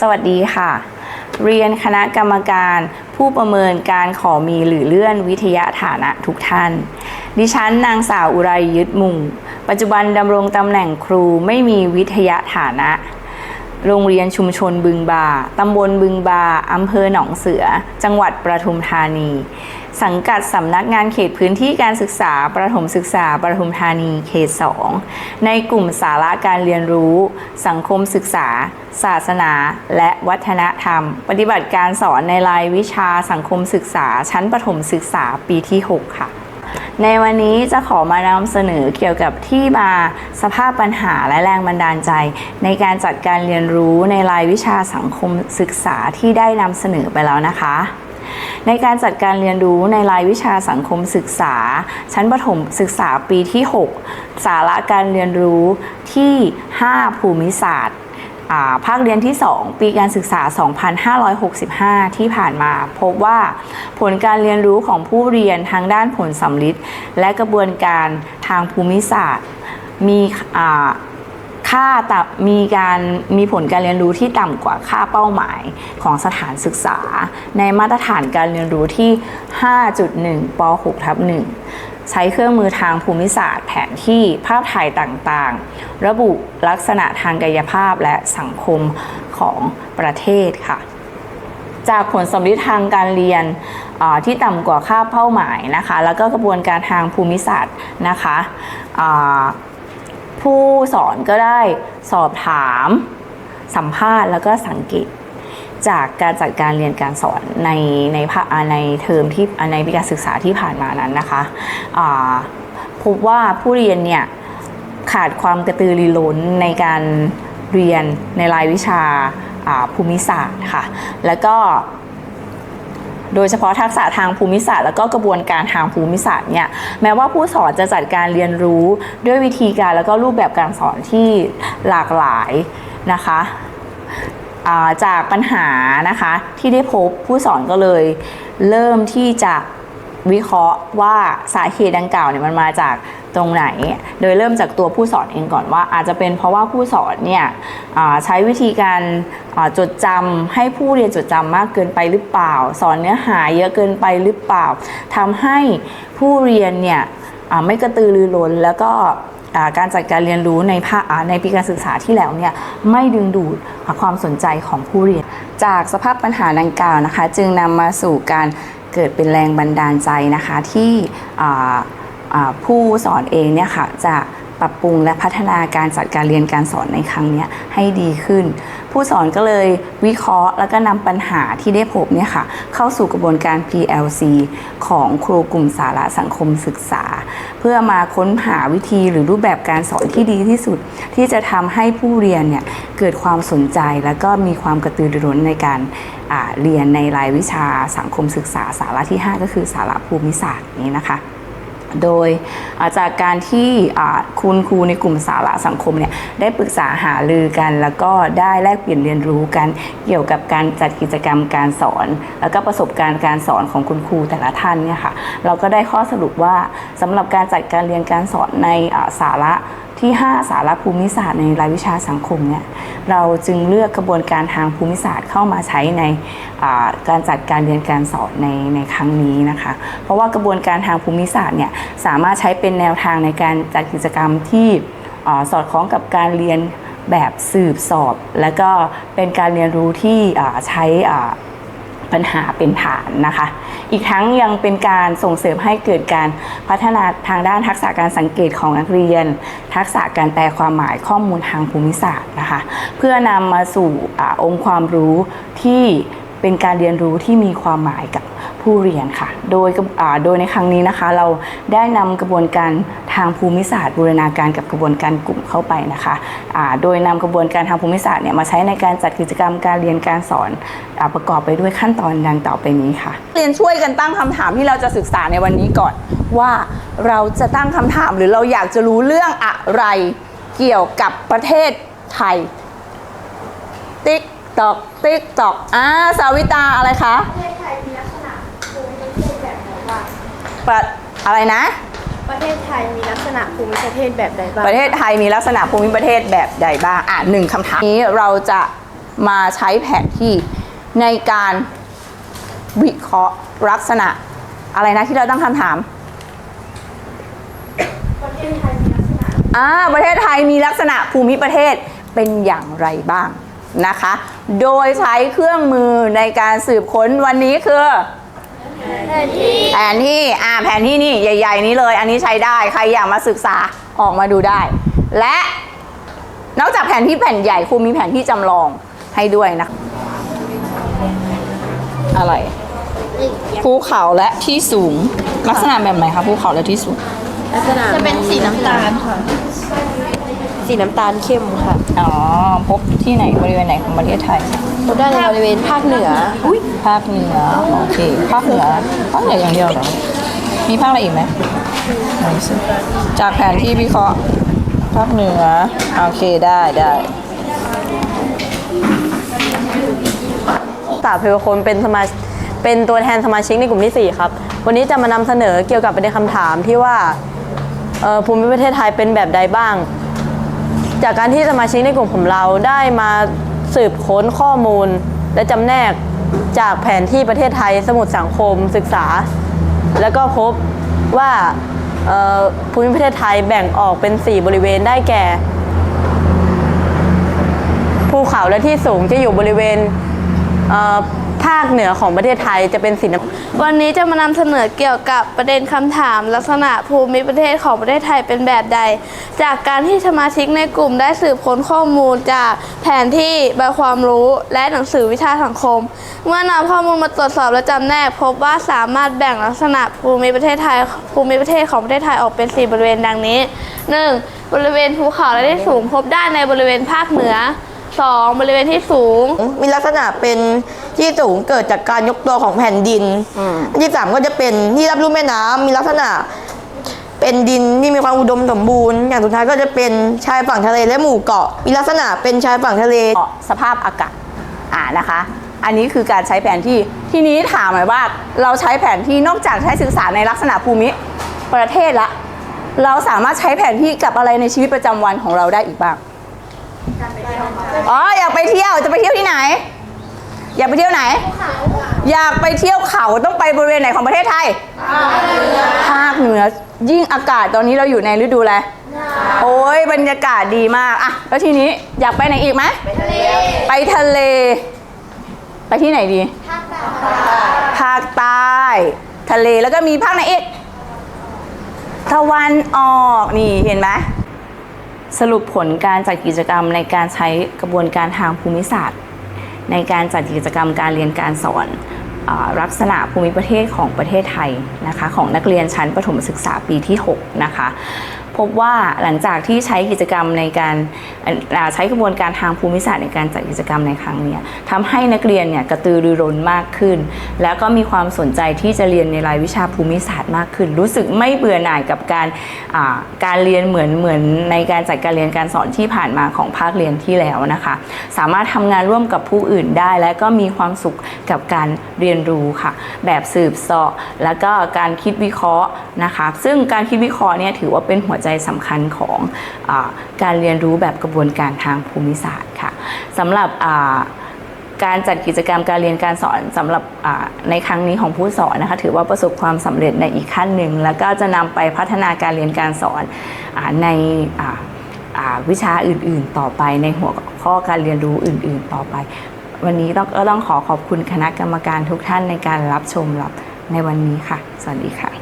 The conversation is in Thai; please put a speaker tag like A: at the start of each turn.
A: สวัสดีค่ะ เรียนคณะกรรมการผู้ประเมินการขอมีหรือเลื่อนวิทยาฐานะทุกท่าน ดิฉันนางสาวอุไรยึดมุงปัจจุบันดำรงตำแหน่งครูไม่มีวิทยาฐานะ โรงเรียนชุมชนบึงบา ตำบลบึงบา อำเภอหนองเสือ จังหวัดประทุมธานี สังกัดสำนักงานเขตพื้นที่การศึกษา ประถมศึกษา ประทุมธานี เขต 2 ในกลุ่มสาระการเรียนรู้ สังคมศึกษา ศาสนา และวัฒนธรรม ปฏิบัติการสอนในรายวิชาสังคมศึกษา ชั้นประถมศึกษาปีที่ 6 ค่ะ ในวันนี้จะขอมานำเสนอเกี่ยวกับที่มาสภาพปัญหาและแรงบันดาลใจ ในการจัดการเรียนรู้ในรายวิชาสังคมศึกษาที่ได้นำเสนอไปแล้วนะคะ ในการจัดการเรียนรู้ในรายวิชาสังคมศึกษา ชั้นประถมศึกษาปีที่ 6 สาระการเรียนรู้ที่ 5 ภูมิศาสตร์ ภาคเรียนที่ 2 ปีการศึกษา 2565 ที่ผ่านมาพบว่าผลการเรียนรู้ของผู้เรียนทางด้านผลสัมฤทธิ์และกระบวนการทางภูมิศาสตร์ มีค่าต่ำมีการมีผลการเรียนรู้ที่ต่ำกว่าค่าเป้าหมายของสถานศึกษา ในมาตรฐานการเรียนรู้ที่ 5.1ป 6 ทับ1 ใช้เครื่องมือทางภูมิศาสตร์ แผนที่ภาพถ่ายต่างๆ ระบุลักษณะทางกายภาพและสังคมของประเทศค่ะ จากผลสำลิทางการเรียนที่ต่ำกว่าค่าเป้าหมายนะคะ แล้วก็กระบวนการทางภูมิศาสตร์นะคะผู้สอนก็ได้สอบถาม สัมภาษณ์แล้วก็สังเกต จากการจัดการเรียนการสอนในในภาอ่าในเทอมที่ในปีการศึกษาที่ผ่านมานั้นนะคะพบว่าผู้เรียนเนี่ยขาดความกระตือรือร้นในการเรียนในรายวิชาภูมิศาสตร์ค่ะ แล้วก็โดยเฉพาะทักษะทางภูมิศาสตร์ แล้วก็กระบวนการทางภูมิศาสตร์เนี่ยแม้ว่าผู้สอนจะจัดการเรียนรู้ด้วยวิธีการแล้วก็รูปแบบการสอนที่หลากหลายนะคะ จากปัญหานะคะที่ได้พบผู้สอนก็เลย เริ่มที่จะวิเคราะห์ว่าสาเหตุดังกล่าวเนี่ยมันมาจากตรงไหน โดยเริ่มจากตัวผู้สอนเองก่อนว่า อาจจะเป็นเพราะว่าผู้สอนเนี่ยใช้วิธีการจดจำให้ผู้เรียนจดจำมากเกินไปหรือเปล่า สอนเนื้อหาเยอะเกินไปหรือเปล่าทำให้ผู้เรียนเนี่ยไม่กระตือรือร้นแล้วก็ การจัดการเรียนรู้ในภาคในปีการศึกษาที่แล้วเนี่ยไม่ดึงดูดความสนใจของผู้เรียน จากสภาพปัญหาดังกล่าวนะคะ จึงนำมาสู่การเกิดเป็นแรงบันดาลใจนะคะที่ผู้สอนเองเนี่ยค่ะจะ ปรับปรุงและพัฒนาการจัดการเรียนการสอนในครั้งนี้ให้ดีขึ้น ผู้สอนก็เลยวิเคราะห์ แล้วก็นำปัญหาที่ได้พบเนี่ยค่ะเข้าสู่กระบวนการ PLC ของครูกลุ่มสาระสังคมศึกษา เพื่อมาค้นหาวิธีหรือรูปแบบการสอนที่ดีที่สุด ที่จะทำให้ผู้เรียนเนี่ยเกิดความสนใจแล้วก็มีความกระตือรือร้นในการเรียนในรายวิชาสังคมศึกษาสาระที่ 5 ก็คือสาระภูมิศาสตร์นี้นะคะ โดยจากการที่คุณครูในกลุ่มสาระสังคมเนี่ยได้ปรึกษาหารือกัน แล้วก็ได้แลกเปลี่ยนเรียนรู้กันเกี่ยวกับการจัดกิจกรรมการสอน แล้วก็ประสบการณ์การสอนของคุณครูแต่ละท่านเนี่ยค่ะเราก็ได้ข้อสรุปว่าสำหรับการจัดการเรียนการสอนในสาระ ที่ 5 สาระภูมิศาสตร์ในรายวิชาสังคมเนี่ยเราจึงเลือกกระบวนการทางภูมิศาสตร์เข้ามาใช้ในการจัดการเรียนการสอนในในครั้งนี้นะคะ เพราะว่ากระบวนการทางภูมิศาสตร์เนี่ยสามารถใช้เป็นแนวทางในการจัดกิจกรรมที่สอดคล้องกับการเรียนแบบสืบสอบ และก็เป็นการเรียนรู้ที่ใช้อา ปัญหาเป็นฐานนะคะ อีกทั้งยังเป็นการส่งเสริมให้เกิดการพัฒนาทางด้านทักษะการสังเกตของนักเรียน ทักษะการแปลความหมายข้อมูลทางภูมิศาสตร์นะคะ เพื่อนำมาสู่อองค์ความรู้ที่เป็นการเรียนรู้ที่มีความหมายกับ ผู้เรียนค่ะ โดยกระอ่าโดยในครั้งนี้นะคะ เราได้นำกระบวนการทางภูมิศาสตร์บูรณาการกับกระบวนการกลุ่มเข้าไปนะคะอ่าโดยนำกระบวนการทางภูมิศาสตร์เนี่ยมาใช้ในการจัดกิจกรรมการเรียนการสอนอาประกอบไปด้วยขั้นตอนดังต่อไปนี้ค่ะ
B: เรียนช่วยกันตั้งคำถามที่เราจะศึกษาในวันนี้ก่อน ว่าเราจะตั้งคำถามหรือเราอยากจะรู้เรื่องอะไรเกี่ยวกับประเทศไทย ติ๊กตอกติ๊กตอกอ่าสาวิตาอะไรคะ
C: ประเทศไทยมีลักษณะภูมิประเท ศแบบไหนบ้าง
B: ประอะไรนะ
C: ประเทศไทยมีลักษณะภูมิประเทศแบบใดบ้าง
B: ประเทศไทยมีลักษณะภูมิประเทศแบบใดบ้าง อะหนึ่งคำถามนี้เราจะ
A: มาใช้แผนที่ในการวิเคราะห์ลักษณะ อะไรนะที่เราตั้งคำถาม
C: ประเทศไทยมีลักษณะ
A: อ่าประเทศไทยมีลักษณะภูมิประเทศเป็นอย่างไรบ้างนะคะ โดยใช้เครื่องมือในการสืบค้นวันนี้คือ
C: แผ นที่
A: แผนที่อ่าแผนที่นี่ใหญ่ ๆ นี้เลย อันนี้ใช้ได้ใครอยากมาศึกษาออกมาดูได้ และนอกจากแผนที่แผ่นใหญ่ครูมีแผนที่จำลองให้ด้วยนะ อะไรภูเขาและที่สูง ลักษณะแบบไหนคะภูเขาและที่สูง
D: ลักษณะ
C: จะเป็นสีน้ำตาลค่ะ
D: สีน้ำตาลเข้มค่ะ
A: อ๋อ พบที่ไหนบริเวณไหนของประเทศไทย
D: พบได้ในบริเวณภาคเหนือ
A: ภาคเหนือโอเคภาคเหนือภาคเหนืออย่างเดียวเหรอมีภาคอะไรอีกไหมไหนสิจากแผนที่วิเคราะห์ภาคเหนือโอเคได้ได้
D: สาวเพลคนเป็นสมาชิกเป็นตัวแทนสมาชิกในกลุ่มที่ 4 ครับ วันนี้จะมานำเสนอเกี่ยวกับประเด็นคำถามที่ว่าเอ่อภูมิประเทศไทยเป็นแบบใดบ้าง จากการที่สมาชิกในกลุ่มของเราได้มาสืบค้นข้อมูล และจำแนกจากแผนที่ประเทศไทยสมุดสังคมศึกษา แล้วก็พบว่าภูมิประเทศไทยแบ่งออกเป็น 4 บริเวณได้แก่ ภูเขาและที่สูงจะอยู่บริเวณเภาคเหนือของประเทศไทยจะเป็นสีน้ำ
C: วันนี้จะมานำเสนอเกี่ยวกับประเด็นคำถาม ลักษณะภูมิประเทศของประเทศไทยเป็นแบบใด จากการที่สมาชิกในกลุ่มได้สืบค้นข้อมูลจากแผนที่ใบความรู้และหนังสือวิชาสังคม เมื่อนำข้อมูลมาตรวจสอบและจำแนก พบว่าสามารถแบ่งลักษณะภูมิประเทศไทยภูมิประเทศของประเทศไทยออกเป็นสี่บริเวณดังนี้ 1. บริเวณภูเขาและที่สูงพบได้ในบริเวณภาคเหนือ 2. บริเวณที่สูง
E: มีลักษณะเป็นที่สูงเกิดจากการยกตัวของแผ่นดินอันที่สามก็จะเป็นที่รับรู้แม่น้ำมีลักษณะ เป็นดินที่มีความอุดมสมบูรณ์ อย่างสุดท้ายก็จะเป็นชายฝั่งทะเลและหมู่เกาะ มีลักษณะเป็นชายฝั่งทะเล
A: เกาะสภาพอากาศอ่านะคะ อันนี้คือการใช้แผนที่ทีนี้ถามหน่อยว่าเราใช้แผนที่นอกจากใช้ศึกษาในลักษณะภูมิประเทศละ เราสามารถใช้แผนที่กับอะไรในชีวิตประจำวันของเราได้อีกบ้าง อ๋ออยากไปเที่ยวจะไปเที่ยวที่ไหน อยากไปเที่ยวไหน อยากไปเที่ยวเขาต้องไปบริเวณไหนของประเทศไทยภาคเหนือยิ่งอากาศตอนนี้เราอยู่ในฤดูอะไรโอ้ยบรรยากาศดีมากอะแล้วทีนี้อยากไปไหนอีกไหมไปทะเลไปที่ไหนดีภาคใต้ทะเลแล้วก็มีภาคไหนอีกตะวันออกนี่เห็นไหม สรุปผลการจัดกิจกรรมในการใช้กระบวนการทางภูมิศาสตร์ ในการจัดกิจกรรมการเรียนการสอนลักษณะภูมิประเทศของประเทศไทยนะคะของนักเรียนชั้นประถมศึกษาปีที่ 6 นะคะ พบว่าหลังจากที่ใช้กิจกรรมในการใช้กระบวนการทางภูมิศาสตร์ในการจัดกิจกรรมในครั้งนี้ทำให้นักเรียนเนี่ยกระตือรือร้นมากขึ้น แล้วก็มีความสนใจที่จะเรียนในรายวิชาภูมิศาสตร์มากขึ้น รู้สึกไม่เบื่อหน่ายกับการการเรียนเหมือนเหมือนในการจัดการเรียนการสอนที่ผ่านมาของภาคเรียนที่แล้วนะคะ สามารถทำงานร่วมกับผู้อื่นได้ และก็มีความสุขกับการเรียนรู้ค่ะ แบบสืบเสาะแล้วก็การคิดวิเคราะห์นะคะ ซึ่งการคิดวิเคราะห์เนี่ยถือว่าเป็นหัวใจสำคัญของอการเรียนรู้แบบกระบวนการทางภูมิศาสตร์ค่ะสำหรับการจัดกิจกรรมการเรียนการสอนสำหรับในครั้งนี้ของผู้สอนนะคะถือว่าประสบความสำเร็จในอีกขั้นหนึ่ง แล้วก็จะนำไปพัฒนาการเรียนการสอนอในวิชาอื่น ๆ ต่อไปในหัวข้อการเรียนรู้อื่น ๆ ต่อไป วันนี้ต้องก็ต้องขอขอบคุณคณะกรรมการทุกท่านในการรับชมรับในวันนี้ค่ะ สวัสดีค่ะ